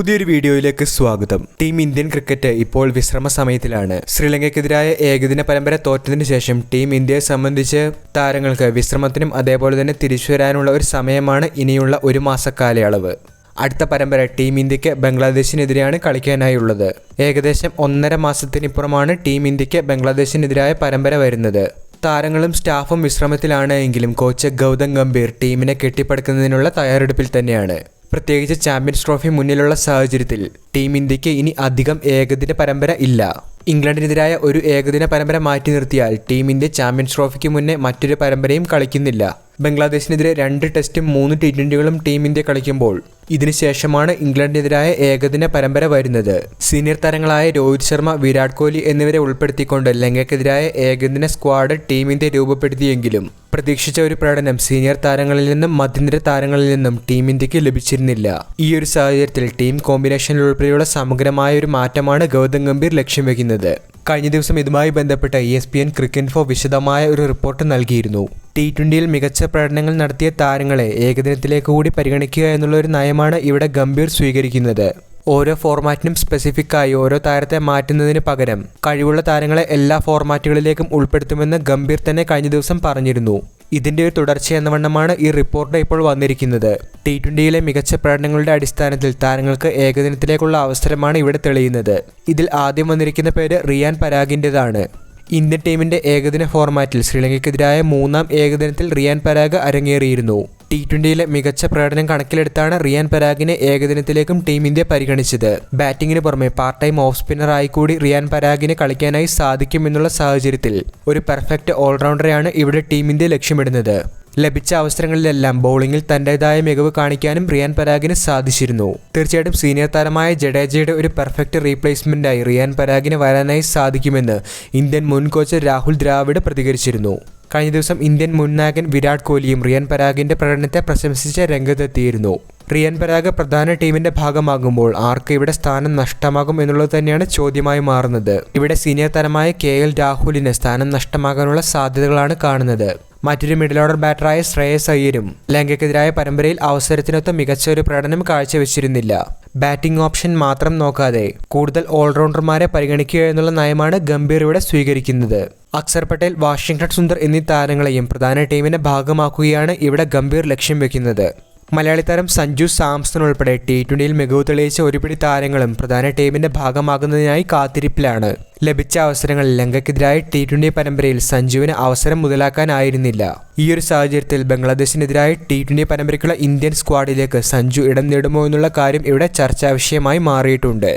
പുതിയൊരു വീഡിയോയിലേക്ക് സ്വാഗതം. ടീം ഇന്ത്യൻ ക്രിക്കറ്റ് ഇപ്പോൾ വിശ്രമ സമയത്തിലാണ്. ശ്രീലങ്കയ്ക്കെതിരായ ഏകദിന പരമ്പര തോറ്റതിനു ശേഷം ടീം ഇന്ത്യയെ സംബന്ധിച്ച് താരങ്ങൾക്ക് വിശ്രമത്തിനും അതേപോലെ തന്നെ തിരിച്ചു വരാനുള്ള ഒരു സമയമാണ് ഇനിയുള്ള ഒരു മാസക്കാലയളവ്. അടുത്ത പരമ്പര ടീം ഇന്ത്യയ്ക്ക് ബംഗ്ലാദേശിനെതിരെയാണ് കളിക്കാനായുള്ളത്. ഏകദേശം ഒന്നര മാസത്തിനിപ്പുറമാണ് ടീം ഇന്ത്യയ്ക്ക് ബംഗ്ലാദേശിനെതിരായ പരമ്പര വരുന്നത്. താരങ്ങളും സ്റ്റാഫും വിശ്രമത്തിലാണ് എങ്കിലും കോച്ച് ഗൗതം ഗംഭീർ ടീമിനെ കെട്ടിപ്പടുക്കുന്നതിനുള്ള തയ്യാറെടുപ്പിൽ തന്നെയാണ്. പ്രത്യേകിച്ച് ചാമ്പ്യൻസ് ട്രോഫി മുന്നിലുള്ള സാഹചര്യത്തിൽ ടീം ഇന്ത്യയ്ക്ക് ഇനി അധികം ഏകദിന പരമ്പര ഇല്ല. ഇംഗ്ലണ്ടിനെതിരായ ഒരു ഏകദിന പരമ്പര മാറ്റി നിർത്തിയാൽ ടീം ഇന്ത്യ ചാമ്പ്യൻസ് ട്രോഫിക്ക് മുന്നേ മറ്റൊരു പരമ്പരയും കളിക്കുന്നില്ല. ബംഗ്ലാദേശിനെതിരെ രണ്ട് ടെസ്റ്റും മൂന്ന് ടി ട്വന്റികളും ടീം ഇന്ത്യ കളിക്കുമ്പോൾ ഇതിനുശേഷമാണ് ഇംഗ്ലണ്ടിനെതിരായ ഏകദിന പരമ്പര വരുന്നത്. സീനിയർ താരങ്ങളായ രോഹിത് ശർമ്മ വിരാട് കോഹ്ലി എന്നിവരെ ഉൾപ്പെടുത്തിക്കൊണ്ട് ലങ്കയ്ക്കെതിരായ ഏകദിന സ്ക്വാഡ് ടീം ഇന്ത്യ രൂപപ്പെടുത്തിയെങ്കിലും പ്രതീക്ഷിച്ച ഒരു പ്രകടനം സീനിയർ താരങ്ങളിൽ നിന്നും മധ്യനിര താരങ്ങളിൽ നിന്നും ടീം ഇന്ത്യയ്ക്ക് ലഭിച്ചിരുന്നില്ല. ഈ ഒരു സാഹചര്യത്തിൽ ടീം കോമ്പിനേഷനിൽ ഉൾപ്പെടെയുള്ള സമഗ്രമായ ഒരു മാറ്റമാണ് ഗൗതം ഗംഭീർ ലക്ഷ്യം വെക്കുന്നത്. കഴിഞ്ഞ ദിവസം ഇതുമായി ബന്ധപ്പെട്ട് E S P N cricket for വിശദമായ ഒരു റിപ്പോർട്ട് നൽകിയിരുന്നു. ടി ട്വന്റിയിൽ മികച്ച പ്രകടനങ്ങൾ നടത്തിയ താരങ്ങളെ ഏകദിനത്തിലേക്ക് കൂടി പരിഗണിക്കുക എന്നുള്ള ഒരു നയമാണ് ഇവിടെ ഗംഭീർ സ്വീകരിക്കുന്നത്. ഓരോ ഫോർമാറ്റിനും സ്പെസിഫിക്കായി ഓരോ താരത്തെ മാറ്റുന്നതിന് പകരം കഴിവുള്ള താരങ്ങളെ എല്ലാ ഫോർമാറ്റുകളിലേക്കും ഉൾപ്പെടുത്തുമെന്ന് ഗംഭീർ തന്നെ കഴിഞ്ഞ ദിവസം പറഞ്ഞിരുന്നു. ഇതിന്റെ ഒരു തുടർച്ച എന്ന വണ്ണമാണ് ഈ റിപ്പോർട്ട് ഇപ്പോൾ വന്നിരിക്കുന്നത്. ടി ട്വന്റിയിലെ മികച്ച പ്രകടനങ്ങളുടെ അടിസ്ഥാനത്തിൽ താരങ്ങൾക്ക് ഏകദിനത്തിലേക്കുള്ള അവസരമാണ് ഇവിടെ തെളിയുന്നത്. ഇതിൽ ആദ്യം വന്നിരിക്കുന്ന പേര് റിയാൻ പരാഗിന്റെതാണ് ഇന്ത്യൻ ടീമിന്റെ ഏകദിന ഫോർമാറ്റിൽ ശ്രീലങ്കയ്ക്കെതിരായ മൂന്നാം ഏകദിനത്തിൽ റിയാൻ പരാഗ് അരങ്ങേറിയിരുന്നു. ടി ട്വന്റിയിലെ മികച്ച പ്രകടനം കണക്കിലെടുത്താണ് റിയാൻ പരാഗിനെ ഏകദിനത്തിലേക്കും ടീം ഇന്ത്യ പരിഗണിച്ചത്. ബാറ്റിംഗിന് പുറമെ പാർട്ട് ടൈം ഓഫ് സ്പിന്നറായി കൂടി റിയാൻ പരാഗിനെ കളിക്കാനായി സാധിക്കുമെന്നുള്ള സാഹചര്യത്തിൽ ഒരു പെർഫെക്റ്റ് ഓൾറൗണ്ടറെയാണ് ഇവിടെ ടീം ഇന്ത്യ ലക്ഷ്യമിടുന്നത്. ലഭിച്ച അവസരങ്ങളിലെല്ലാം ബൗളിംഗിൽ തന്റെതായ മികവ് കാണിക്കാനും റിയാൻ പരാഗിന് സാധിച്ചിരുന്നു. തീർച്ചയായിട്ടും സീനിയർ താരമായ ജഡേജയുടെ ഒരു പെർഫെക്റ്റ് റീപ്ലേസ്മെന്റായി റിയാൻ പരാഗിന് വരാനായി സാധിക്കുമെന്ന് ഇന്ത്യൻ മുൻ കോച്ച് രാഹുൽ ദ്രാവിഡ് പ്രതികരിച്ചിരുന്നു. കഴിഞ്ഞ ദിവസം ഇന്ത്യൻ മുൻ നായകൻ വിരാട് കോഹ്ലിയും റിയൻ പരാഗിന്റെ പ്രകടനത്തെ പ്രശംസിച്ച് രംഗത്തെത്തിയിരുന്നു. റിയൻ പരാഗ് പ്രധാന ടീമിന്റെ ഭാഗമാകുമ്പോൾ ആർക്ക് ഇവിടെ സ്ഥാനം നഷ്ടമാകും എന്നുള്ളത് തന്നെയാണ് ചോദ്യമായി മാറുന്നത്. ഇവിടെ സീനിയർ താരമായ കെ എൽ രാഹുലിന് സ്ഥാനം നഷ്ടമാകാനുള്ള സാധ്യതകളാണ് കാണുന്നത്. മറ്റൊരു മിഡിൽ ഓർഡർ ബാറ്ററായ ശ്രേയസ് അയ്യരും ലങ്കയ്ക്കെതിരായ പരമ്പരയിൽ അവസരത്തിനൊത്ത മികച്ച ഒരു പ്രകടനം കാഴ്ചവെച്ചിരുന്നില്ല. ബാറ്റിംഗ് ഓപ്ഷൻ മാത്രം നോക്കാതെ കൂടുതൽ ഓൾറൗണ്ടർമാരെ പരിഗണിക്കുക എന്നുള്ള നയമാണ് ഗംഭീർ ഇവിടെ സ്വീകരിക്കുന്നത്. അക്സർ പട്ടേൽ വാഷിംഗ്ടൺ സുന്ദർ എന്നീ താരങ്ങളെയും പ്രധാന ടീമിന്റെ ഭാഗമാക്കുകയാണ് ഇവിടെ ഗംഭീർ ലക്ഷ്യം വെക്കുന്നത്. മലയാളി താരം സഞ്ജു സാംസൺ ഉൾപ്പെടെ ടി ട്വന്റിയിൽ മികവ് തെളിയിച്ച ഒരുപിടി താരങ്ങളും പ്രധാന ടീമിന്റെ ഭാഗമാകുന്നതിനായി കാത്തിരിപ്പിലാണ്. ലഭിച്ച അവസരങ്ങളിൽ ലങ്കയ്ക്കെതിരായ ടി ട്വന്റി പരമ്പരയിൽ സഞ്ജുവിന് അവസരം മുതലാക്കാനായിരുന്നില്ല. ഈ ഒരു സാഹചര്യത്തിൽ ബംഗ്ലാദേശിനെതിരായ ടി ട്വന്റി പരമ്പരയ്ക്കുള്ള ഇന്ത്യൻ സ്ക്വാഡിലേക്ക് സഞ്ജു ഇടം നേടുമോ എന്നുള്ള കാര്യം ഇവിടെ ചർച്ചാ വിഷയമായി മാറിയിട്ടുണ്ട്.